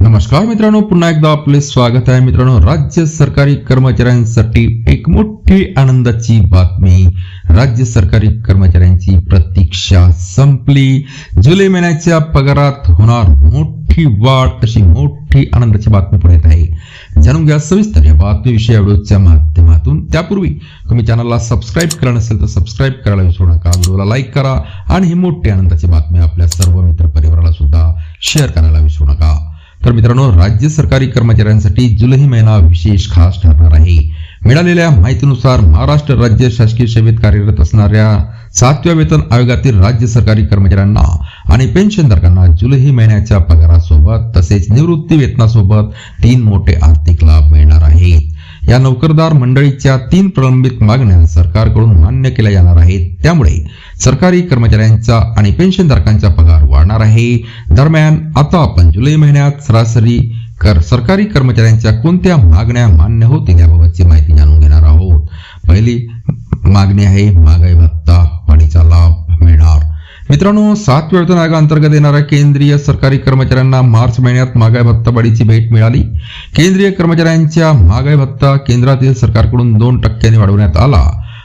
नमस्कार मित्रांनो पुन्हा एकदा आपले स्वागत आहे. मित्रांनो राज्य सरकारी कर्मचाऱ्यांसाठी एक मोठी आनंदाची बातमी. राज्य सरकारी कर्मचाऱ्यांची प्रतीक्षा संपली. जुलै महिन्याच्या पगारात होणार मोठी वाढ अशी मोठी आनंदाची बातमी पुढे येत आहे. जाणून घ्या सविस्तर या बातमीविषयी या व्हिडिओच्या माध्यमातून. त्यापूर्वी तुम्ही चॅनलला सबस्क्राईब करा नसेल तर सबस्क्राईब करायला विसरू नका. व्हिडिओला लाईक करा आणि ही मोठी आनंदाची बातमी आपल्या सर्व मित्र परिवाराला सुद्धा शेअर करायला विसरू नका. तर मित्रांनो राज्य सरकारी कर्मचाऱ्यांसाठी जुलै महिना विशेष खास ठरणार आहे. मिळालेल्या माहितीनुसार महाराष्ट्र राज्य शासकीय सेवेत कार्यरत असणाऱ्या सातव्या वेतन आयोगातील राज्य सरकारी कर्मचाऱ्यांना आणि पेन्शनधारकांना जुलै महिन्याच्या पगारासोबत तसेच निवृत्ती वेतनासोबत तीन मोठे आर्थिक लाभ मिळणार आहेत. या नोकरदार मंडळीच्या तीन प्रलंबित मागण्या सरकारकडून मान्य केल्या जाणार आहेत. त्यामुळे सरकारी कर्मचाऱ्यांचा आणि पेन्शनधारकांचा पगार वाढणार आहे. दरम्यान आता आपण जुलै महिन्यात सरासरी कर सरकारी कर्मचाऱ्यांच्या कोणत्या मागण्या मान्य होतील याबाबतची माहिती जाणून घेणार आहोत. पहिली मागणी आहे महागाई भत्ता वाढीचा लाभ मिळणार. मित्रांनो सात वेतन आयोगाअंतर्गत येणाऱ्या केंद्रीय सरकारी कर्मचाऱ्यांना मार्च महिन्यात महागाई भत्ता वाढीची भेट मिळाली. केंद्रीय कर्मचाऱ्यांच्या महागाई भत्ता केंद्रातील सरकारकडून दोन टक्क्यांनी वाढवण्यात आला.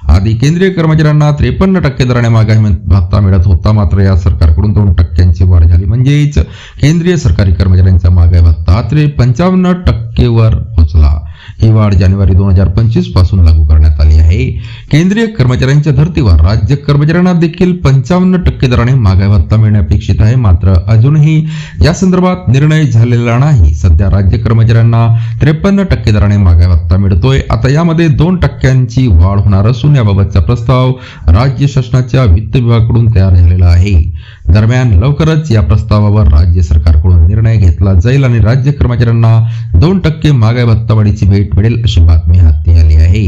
आधी केंद्रीय कर्मचाऱ्यांना त्रेपन्न टक्के दराने महागाई भत्ता मिळत होता मात्र या सरकारकडून दोन टक्क्यांची वाढ झाली. म्हणजेच केंद्रीय सरकारी कर्मचाऱ्यांचा महागाई भत्ता त्रे पंचावन्न टक्केवर पोहोचला ही वाढ जानेवारी दोन हजार पंचवीसपासून लागू करण्यात आली. आहे. केंद्रीय कर्मचाऱ्यांच्या धर्तीवर राज्य कर्मचाऱ्यांना देखील पंचावन्न टक्के दराने महागाई भत्ता मिळणे अपेक्षित आहे. मात्र अजूनही या संदर्भात निर्णय झालेला नाही. सध्या राज्य कर्मचाऱ्यांना त्रेपन्न टक्के दराने महागाई भत्ता मिळतोय. आता यामध्ये दोन टक्क्यांची वाढ होणार असून याबाबतचा प्रस्ताव राज्य शासनाच्या वित्त विभागाकडून तयार झालेला आहे. दरम्यान लवकरच या प्रस्तावावर राज्य सरकारकडून निर्णय घेतला जाईल आणि राज्य कर्मचाऱ्यांना दोन टक्के महागाई भत्तावाढीची भेट मिळेल अशी बातमी हाती आली आहे.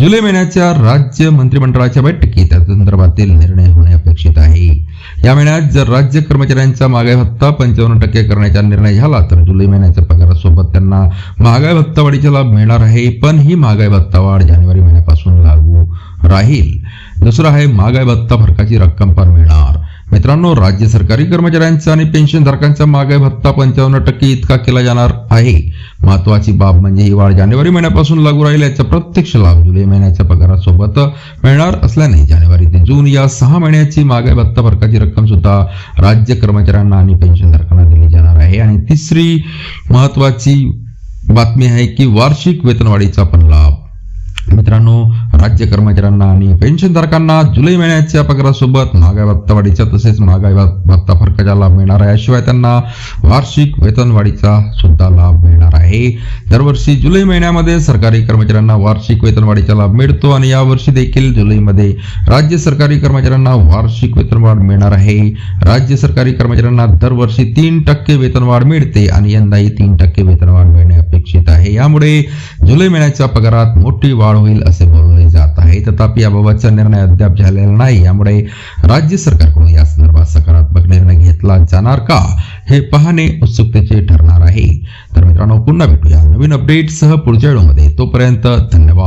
जुलै महिन्याच्या राज्य मंत्रिमंडळाच्या बैठकीत या संदर्भातील निर्णय होणे अपेक्षित आहे. या महिन्यात जर राज्य कर्मचाऱ्यांचा महागाई भत्ता पंचावन्न टक्के करण्याचा निर्णय झाला तर जुलै महिन्याच्या पगारासोबत त्यांना महागाई भत्तावाढीचा लाभ मिळणार आहे पण ही महागाई भत्ता वाढ जानेवारी महिन्यापासून लागू राहील. दुसरं आहे महागाई भत्ता फरकाची रक्कम पण मिळणार. मित्रांनो राज्य सरकारी कर्मचाऱ्यांचा आणि पेन्शनधारकांचा महागाई भत्ता पंचावन्न टक्के इतका केला जाणार आहे. महत्वाची बाब म्हणजे ही वाढ जानेवारी महिन्यापासून लागू राहील याचा प्रत्यक्ष लाभ. जुलै महिन्याच्या पगारासोबत मिळणार असल्याने जानेवारी ते जून या सहा महिन्याची महागाई भत्ता फरकाची रक्कम सुद्धा राज्य कर्मचाऱ्यांना आणि पेन्शनधारकांना दिली जाणार आहे. आणि तिसरी महत्वाची बातमी आहे की वार्षिक वेतनवाढीचा पण लाभ. मित्रांनो राज्य कर्मचाऱ्यांना आणि पेन्शनधारकांना जुलै महिन्याच्या पगारासोबत महागाई भत्तावाढीचा तसेच महागाई भत्ता फरकाचा लाभ मिळणार आहे. शिवाय त्यांना वार्षिक वेतनवाढीचा सुद्धा लाभ मिळणार आहे. दरवर्षी जुलै महिन्यामध्ये सरकारी कर्मचाऱ्यांना वार्षिक वेतनवाढीचा लाभ मिळतो आणि यावर्षी देखील जुलैमध्ये राज्य सरकारी कर्मचाऱ्यांना वार्षिक वेतनवाढ मिळणार आहे. राज्य सरकारी कर्मचाऱ्यांना दरवर्षी तीन टक्के वेतनवाढ मिळते आणि यंदाही तीन टक्के वेतनवाढ मिळणे अपेक्षित आहे. यामुळे जुलै महिन्याच्या पगारात मोठी वाढ होईल असे बोलले आहे. तथापि याबाबतचा निर्णय अद्याप झालेला नाही. यामुळे राज्य सरकारकडून या संदर्भात सकारात्मक निर्णय घेतला जाणार का हे पाहणे उत्सुकतेचे ठरणार आहे. तर मित्रांनो पुन्हा भेटूया नवीन अपडेटसह पुढच्या व्हिडिओमध्ये. तोपर्यंत धन्यवाद.